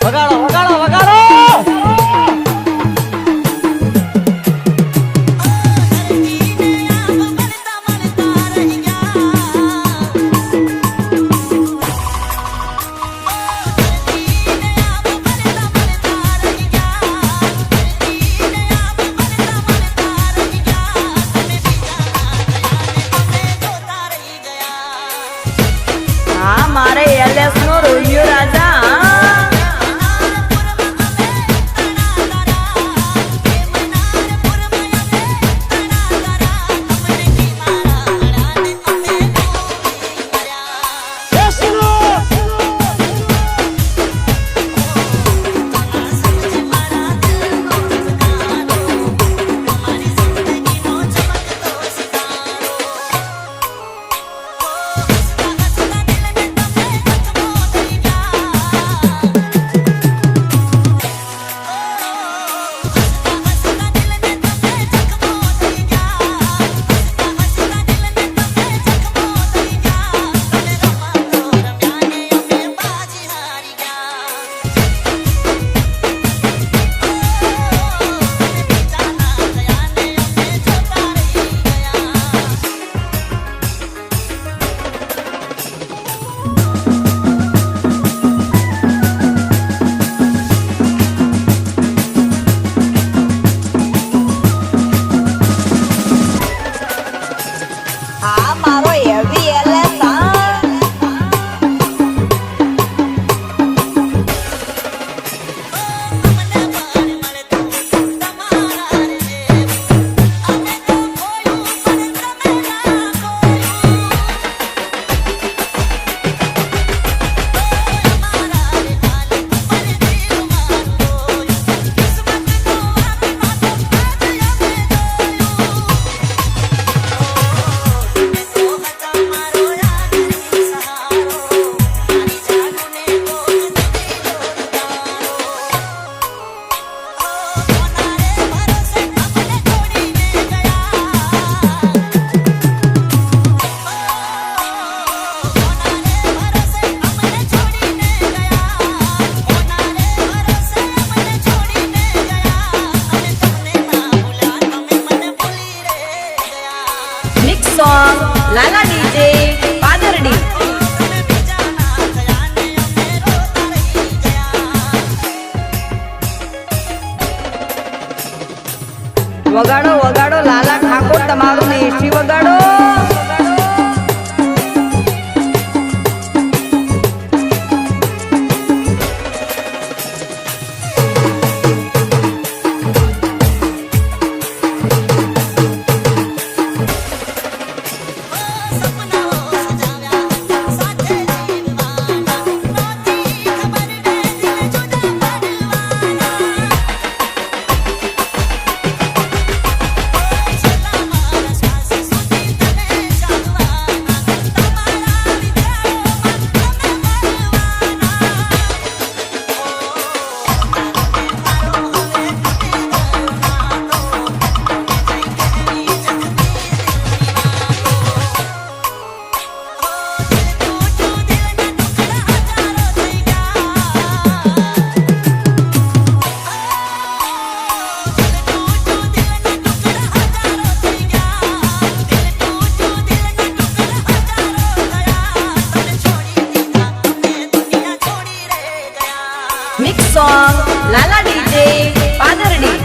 વગાડો વગાડો વગાડો. હા મારે એલએસ નો રોમિયો રાજા લાલા ડીજે પાદરડી. વગાડો વગાડો લાલા ઠાકોર તમારું એસી વગાડો. લાલા ડીજે પાદરડી